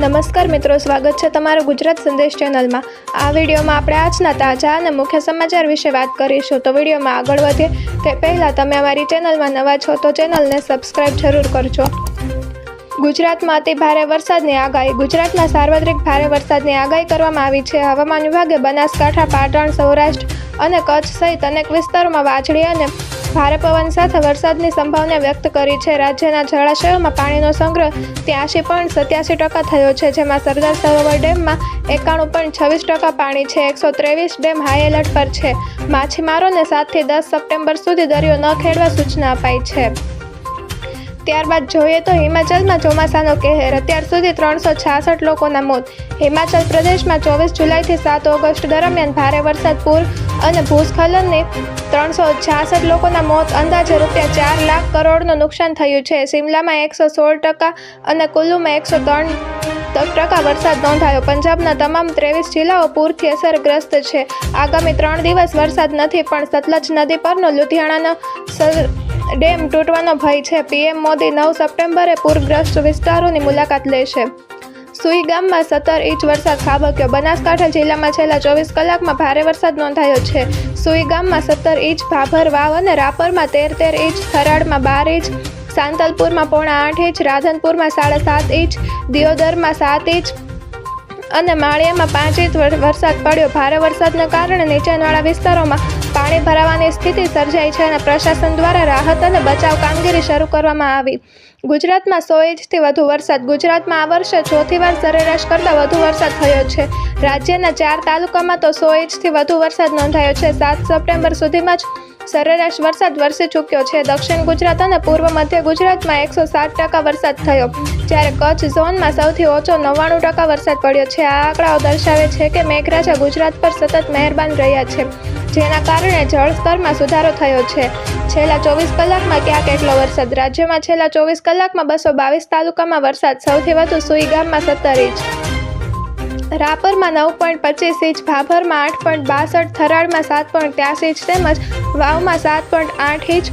નમસ્કાર મિત્રો, સ્વાગત છે તમારું ગુજરાત સંદેશ ચેનલમાં. આ વિડીયોમાં આપણે આજના તાજા અને મુખ્ય સમાચાર વિશે વાત કરીશું. તો વિડીયોમાં આગળ વધીએ તે પહેલાં તમે અમારી ચેનલમાં નવા છો તો ચેનલને સબસ્ક્રાઇબ જરૂર કરજો. ગુજરાતમાં અતિ ભારે વરસાદની આગાહી. ગુજરાતમાં સાર્વત્રિક ભારે વરસાદની આગાહી કરવામાં આવી છે. હવામાન વિભાગે બનાસકાંઠા, પાટણ, સૌરાષ્ટ્ર અને કચ્છ સહિત અનેક વિસ્તારોમાં વાજળી અને ભારે પવન સાથે વરસાદની સંભાવના વ્યક્ત કરી છે. રાજ્યના જળાશયોમાં પાણીનો સંગ્રહ ત્યાંશી પોઈન્ટ સત્યાસી ટકા થયો છે, જેમાં સરદાર સરોવર ડેમમાં એકાણું પોઈન્ટ છવ્વીસ ટકા પાણી છે, એકસો ત્રેવીસ ડેમ હાઈ એલર્ટ પર છે. માછીમારોને સાતથી દસ સપ્ટેમ્બર સુધી દરિયો ન ખેડવા સૂચના અપાઈ છે. ત્યારબાદ જોઈએ તો હિમાચલમાં ચોમાસાનો કહેર. અત્યાર સુધી ત્રણસો છાસઠ લોકોના મોત. હિમાચલ પ્રદેશમાં ચોવીસ જુલાઈથી સાત ઓગસ્ટ દરમિયાન ભારે વરસાદ, પૂર અને ભૂસ્ખલનની ત્રણસો છાસઠ લોકોના મોત અંદાજે રૂપિયા ચાર લાખ કરોડનું નુકસાન થયું છે. શિમલામાં એકસો સોળ ટકા અને કુલ્લુમાં એકસો ત્રણ ટકા વરસાદ નોંધાયો. પંજાબના તમામ ત્રેવીસ જિલ્લાઓ પૂરથી અસરગ્રસ્ત છે. આગામી ત્રણ દિવસ વરસાદ નથી, પણ સતલજ નદી પરનો લુધિયાણાનો ડેમ તૂટવાનો ભય છે. પીએમ મોદી નવ સપ્ટેમ્બરે પૂરગ્રસ્ત વિસ્તારોની મુલાકાત લેશે. સુઈ ગામમાં સત્તર ઇંચ વરસાદ ખાબક્યો. બનાસકાંઠા જિલ્લામાં છેલ્લા ચોવીસ કલાકમાં ભારે વરસાદ નોંધાયો છે. સુઈ ગામમાં સત્તર ઇંચ ભાભર વાવ અને રાપરમાં તેર તેર ઇંચ, થરાડમાં બાર ઇંચ સાંતલપુરમાં પોણા આઠ ઇંચ, રાધનપુરમાં સાડા સાત ઇંચ, દિયોદરમાં સાત ઇંચ અને માળિયામાં પાંચ ઇંચ વર- વરસાદ પડ્યો. ભારે વરસાદના કારણે નીચાણવાળા વિસ્તારોમાં પાણી ભરાવાની સ્થિતિ સર્જાઈ છે અને પ્રશાસન દ્વારા રાહત અને બચાવ કામગીરી શરૂ કરવામાં આવી. ગુજરાતમાં સો ઇંચથી વધુ વરસાદ. ગુજરાતમાં આ વર્ષે ચોથી વાર સરેરાશ કરતાં વધુ વરસાદ થયો છે. રાજ્યના ચાર તાલુકામાં તો સો ઇંચથી વધુ વરસાદ નોંધાયો છે. સાત સપ્ટેમ્બર સુધીમાં જ સરેરાશ વરસાદ વરસી ચૂક્યો છે. દક્ષિણ ગુજરાત અને પૂર્વ મધ્ય ગુજરાતમાં એકસો સાત ટકા વરસાદ થયો. જ્યારે કચ્છ ઝોનમાં સૌથી ઓછો નવ્વાણું ટકા વરસાદ પડ્યો છે. આ આંકડાઓ દર્શાવે છે કે મેઘરાજા ગુજરાત પર સતત મહેરબાન રહ્યા છે. જેના કારણે જળસ્તરમાં સુધારો થયો છે. છેલ્લા ચોવીસ કલાકમાં ક્યાં કેટલો વરસાદ? રાજ્યમાં છેલ્લા ચોવીસ કલાકમાં બસો બાવીસ તાલુકામાં વરસાદ. સૌથી વધુ સુઈ ગામમાં સત્તર ઇંચ. રાપરમાં નવ પોઈન્ટ પચીસ ઇંચ, ભાભરમાં આઠ પોઈન્ટ બાસઠ થરાડમાં સાત પોઈન્ટ ત્યાસી ઇંચ તેમજ વાવમાં સાત પોઈન્ટ આઠ ઇંચ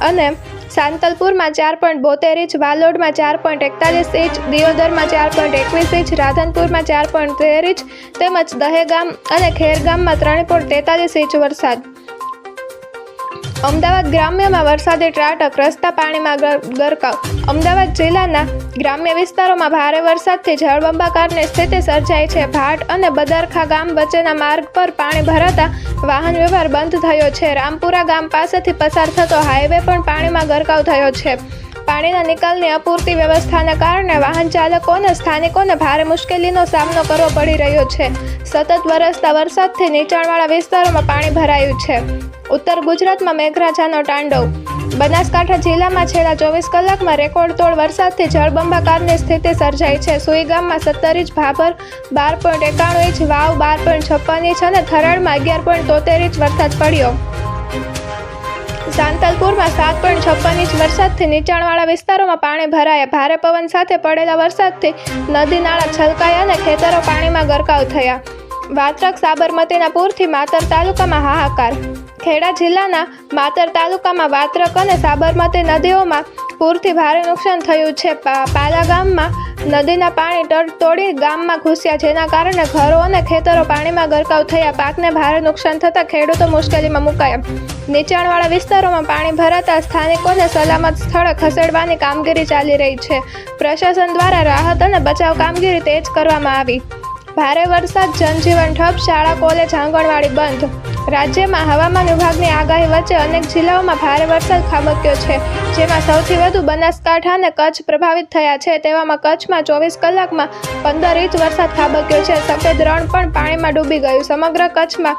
અને સાંતલપુરમાં ચાર પોઈન્ટ બોતેર ઇંચ, વાલોડમાં ચાર પોઈન્ટ એકતાલીસ ઇંચ, દિયોદરમાં ચાર પોઈન્ટ એકવીસ ઇંચ, રાધનપુરમાં ચાર પોઈન્ટ તેર ઇંચ તેમજ દહેગામ અને ખેરગામમાં ત્રણ પોઈન્ટ તેતાલીસ ઇંચ વરસાદ. અમદાવાદ ગ્રામ્યમાં વરસાદી ત્રાટક, રસ્તા પાણીમાં ગર- ગરકાવ અમદાવાદ જિલ્લાના ગ્રામ્ય વિસ્તારોમાં ભારે વરસાદથી જળબંબાકારની સ્થિતિ સર્જાઈ છે. ભાટ અને બદરખા ગામ વચ્ચેના માર્ગ પર પાણી ભરાતા વાહન વ્યવહાર બંધ થયો છે. રામપુરા ગામ પાસેથી પસાર થતો હાઈવે પણ પાણીમાં ગરકાવ થયો છે. પાણીના નિકાલની અપૂરતી વ્યવસ્થાના કારણે વાહન ચાલકો અને સ્થાનિકોને ભારે મુશ્કેલીનો સામનો કરવો પડી રહ્યો છે. સતત વરસતા વરસાદથી નીચાણવાળા વિસ્તારોમાં પાણી ભરાયું છે. ઉત્તર ગુજરાતમાં મેઘરાજાનો તાંડવ બનાસકાંઠા જિલ્લામાં છેલ્લા ચોવીસ કલાકમાં રેકોર્ડ તોડ વરસાદથી જળબંબાકારની સ્થિતિ સર્જાઈ છે. સુઈ ગામમાં સત્તર ઇંચ ભાભર, બાર પોઈન્ટ એકાણું ઇંચ વાવ, બાર પોઈન્ટ છપ્પન ઇંચ અને થરાડમાં અગિયાર પોઈન્ટ તોતેર ઇંચ વરસાદ પડ્યો. સાંતલપુરમાં સાત પોઈન્ટ છપ્પન ઇંચ વરસાદથી નીચાણવાળા વિસ્તારોમાં પાણી ભરાયા. ભારે પવન સાથે પડેલા વરસાદથી નદી, નાળા છલકાયા અને ખેતરો પાણીમાં ગરકાવ થયા. વાત્રક સાબરમતીના પૂરથી માતર તાલુકામાં હાહાકાર ખેડા જિલ્લાના માતર તાલુકામાં વાત્રક અને સાબરમતી નદીઓમાં પૂરથી ભારે નુકસાન થયું છે. પાલા ગામમાં નદીના પાણી તળ, તોડી ગામમાં ઘૂસ્યા જેના કારણે ઘરો અને ખેતરો પાણીમાં ગરકાવ થયા. પાકને ભારે નુકસાન થતાં ખેડૂતો મુશ્કેલીમાં મુકાયા. નીચાણવાળા વિસ્તારોમાં પાણી ભરાતા સ્થાનિકોને સલામત સ્થળે ખસેડવાની કામગીરી ચાલી રહી છે. પ્રશાસન દ્વારા રાહત અને બચાવ કામગીરી તેજ કરવામાં આવી. ભારે વરસાદ, જનજીવન ઠપ, શાળા, કોલેજ આંગણવાડી બંધ. રાજ્યમાં હવામાન વિભાગની આગાહી વચ્ચે અનેક જિલ્લાઓમાં ભારે વરસાદ ખાબક્યો છે, જેમાં સૌથી વધુ બનાસકાંઠા અને કચ્છ પ્રભાવિત થયા છે. તેવામાં કચ્છમાં ચોવીસ કલાકમાં પંદર ઇંચ વરસાદ ખાબક્યો છે. સફેદ રણ પણ પાણીમાં ડૂબી ગયું. સમગ્ર કચ્છમાં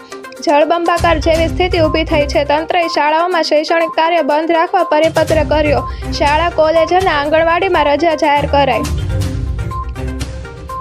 જળબંબાકાર જેવી સ્થિતિ ઊભી થઈ છે. તંત્રએ શાળાઓમાં શૈક્ષણિક કાર્ય બંધ રાખવા પરિપત્ર કર્યો. શાળા, કોલેજ અને આંગણવાડીમાં રજા જાહેર કરાઈ.